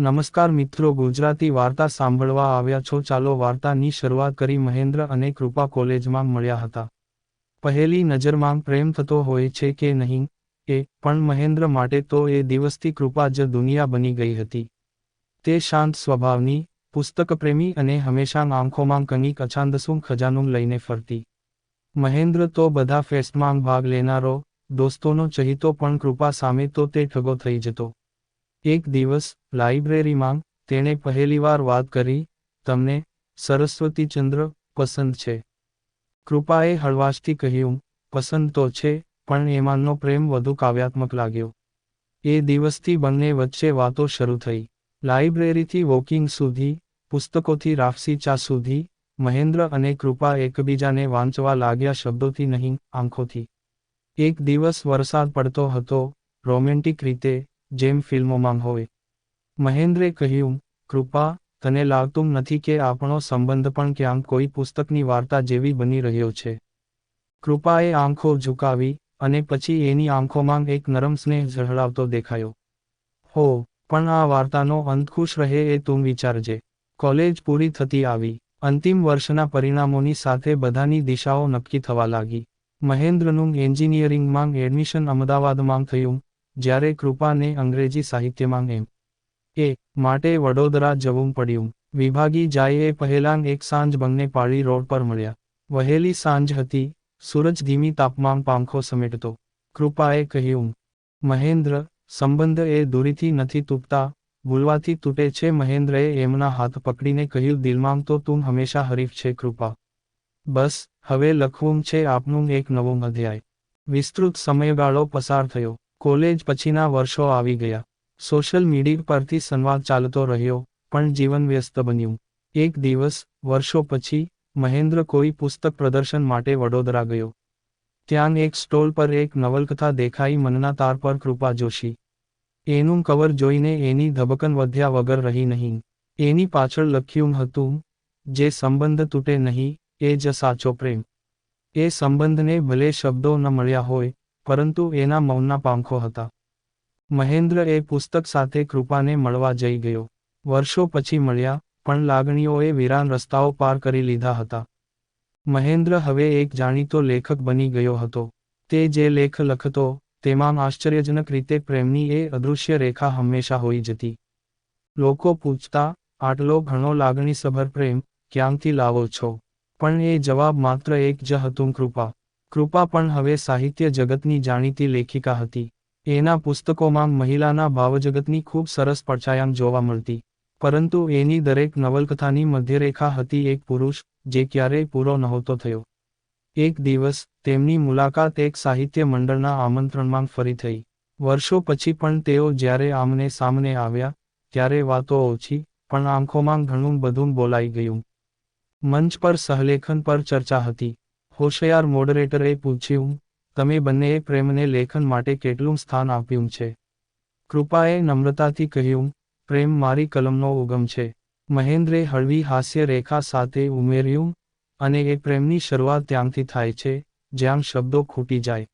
નમસ્કાર મિત્રો, ગુજરાતી વાર્તા સાંભળવા આવ્યા છો. ચાલો વાર્તાની શરૂઆત કરી મહેન્દ્ર અને કૃપા કોલેજમાં મળ્યા હતા. પહેલી નજરમાં પ્રેમ થતો હોય છે કે નહીં? એ, પણ મહેન્દ્ર માટે તો એ દિવસથી કૃપા જ દુનિયા બની ગઈ હતી. તે શાંત સ્વભાવની, પુસ્તકપ્રેમી અને હંમેશા આંખોમાં કંઈક અછાંદસું ખજાનું લઈને ફરતી. મહેન્દ્ર તો બધા ફેસ્ટમાં ભાગ લેનારો, દોસ્તોનો ચહિતો પણ કૃપા સામે તો તે ઠગો થઈ જતો. એક દિવસ લાઇબ્રેરીમાં તેણે પહેલીવાર વાત કરી, તમને સરસ્વતીચંદ્ર પસંદ છે. કૃપાએ હળવાશથી કહ્યું, પસંદ તો છે, પણ એમાંનો પ્રેમ વધુ કાવ્યાત્મક લાગ્યો. એ દિવસથી બંને વચ્ચે વાતો શરૂ થઈ. લાઇબ્રેરીથી વોકિંગ સુધી, પુસ્તકોથી રાફસી ચા સુધી, મહેન્દ્ર અને કૃપા એકબીજાને વાંચવા લાગ્યા શબ્દોથી નહીં, આંખોથી. એક દિવસ વરસાદ પડતો હતો, રોમેન્ટિક રીતે જેમ ફિલ્મોમાં હોય. મહેન્દ્રે કહ્યું, કૃપા, તને લાગતું નથી કે આપણો સંબંધ પણ ક્યાંક કોઈ પુસ્તકની વાર્તા જેવી બની રહ્યો છે. કૃપાએ આંખો ઝુકાવી અને પછી એની આંખોમાં એક નરમ સ્નેહ ઝળહળાવતો દેખાયો. હો, પણ આ વાર્તાનો અંત ખુશ રહે એ તું વિચારજે. કોલેજ પૂરી થતી આવી. અંતિમ વર્ષના પરિણામોની સાથે બધાની દિશાઓ નક્કી થવા લાગી. મહેન્દ્રનું એન્જિનિયરિંગમાં એડમિશન અમદાવાદમાં થયું. જ્યારે કૃપાને અંગ્રેજી સાહિત્યમાં એમ. એ, માટે વડોદરા જવું પડ્યું. વિભાગી જાય એ પહેલાં એક સાંજ બંને પાળી રોડ પર મળ્યા. વહેલી સાંજ હતી. સૂરજ ધીમી તાપમાન પાંખો સમેટતો. કૃપાએ કહ્યું, મહેન્દ્ર, સંબંધ એ દૂરીથી નથી તૂટતા. ભૂલવાથી તૂટે છે મહેન્દ્રએ એમના હાથ પકડીને કહ્યું દિલમાં તો તું હંમેશા હરીફ છે કૃપા. બસ, હવે લખવું છે આપનું એક નવું અધ્યાય. વિસ્તૃત સમયગાળો પસાર થયો. કોલેજ પછીના વર્ષો આવી ગયા. સોશિયલ મીડિયા પરથી સંવાદ ચાલતો રહ્યો, પણ જીવન વ્યસ્ત બન્યું. એક દિવસ, વર્ષો પછી, મહેન્દ્ર કોઈ પુસ્તક પ્રદર્શન માટે વડોદરા ગયો. ત્યાં એક સ્ટોલ પર એક નવલકથા દેખાઈ મનના તાર પર કૃપા જોશી. એનું કવર જોઈને એની ધબકન વધ્યા વગર રહી નહીં. એની પાછળ લખ્યું હતું, જે સંબંધ તૂટે નહીં, એ જ સાચો પ્રેમ. એ સંબંધને ભલે શબ્દો ન મળ્યા હોય પરંતુ એના મૌનના પાંખો હતા. મહેન્દ્ર એ પુસ્તક સાથે કૃપાને મળવા જઈ ગયો. વર્ષો પછી મળ્યા, પણ લાગણીઓએ વિરાન રસ્તાઓ પાર કરી લીધા હતા. મહેન્દ્ર હવે એક જાણીતો લેખક બની ગયો હતો. તે જે લેખ લખતો, તેમાં આશ્ચર્યજનક રીતે પ્રેમની એ અદૃશ્ય રેખા હંમેશા હોઈ જતી. લોકો પૂછતા, આટલો ઘણો લાગણીસભર પ્રેમ ક્યાંથી લાવો છો? પણ એ જવાબ માત્ર એક જ હતું કૃપા. કૃપા પણ હવે સાહિત્ય જગતની જાણીતી લેખિકા હતી. એના પુસ્તકોમાં મહિલાના ભાવજગતની ખૂબ સરસ પડછાયામ જોવા મળતી. પરંતુ એની દરેક નવલકથાની મધ્યરેખા હતી એક પુરુષ, જે ક્યારેય પૂરો નહોતો થયો. એક દિવસ, તેમની મુલાકાત એક સાહિત્ય મંડળના આમંત્રણમાં ફરી થઈ. વર્ષો પછી પણ તેઓ જ્યારે આમને સામને આવ્યા, ત્યારે વાતો ઓછી, પણ આંખોમાં ઘણું બધું બોલાઈ ગયું. મંચ પર સહલેખન પર ચર્ચા હતી. હોશિયાર મોડરેટરે પૂછ્યું, તમે બંનેએ પ્રેમને લેખન માટે કેટલું સ્થાન આપ્યું છે? કૃપાએ નમ્રતાથી કહ્યું, પ્રેમ મારી કલમનો ઉગમ છે. મહેન્દ્રે હળવી હાસ્ય રેખા સાથે ઉમેર્યું, અને એ પ્રેમની શરૂઆત ત્યાંથી થાય છે, જ્યાં શબ્દો ખૂટી જાય.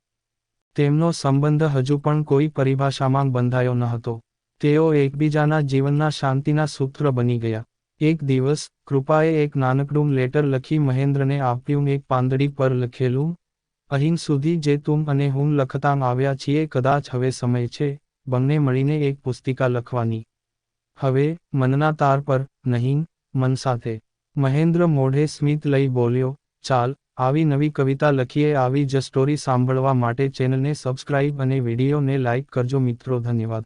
તેમનો સંબંધ હજુ પણ કોઈ પરિભાષામાં બંધાયો ન હતો. તેઓ એકબીજાના જીવનના શાંતિના સૂત્ર બની ગયા. એક દિવસ, કૃપાએ એક નાનકડું લેટર લખી મહેન્દ્રને આપ્યું, એક પાંદડી પર લખેલું અહીં સુધી જે તું અને હું લખતા આવ્યા છીએ, કદાચ હવે સમય છે, બંને મળીને એક પુસ્તિકા લખવાની. હવે, મનના તાર પર, નહીં, મન સાથે. મહેન્દ્ર મોઢે સ્મિત લઈ બોલ્યો, ચાલ, આવી નવી કવિતા લખીએ, આવી જ સ્ટોરી સાંભળવા માટે ચેનલને સબસ્ક્રાઇબ અને વિડીયોને લાઇક કરજો મિત્રો, ધન્યવાદ.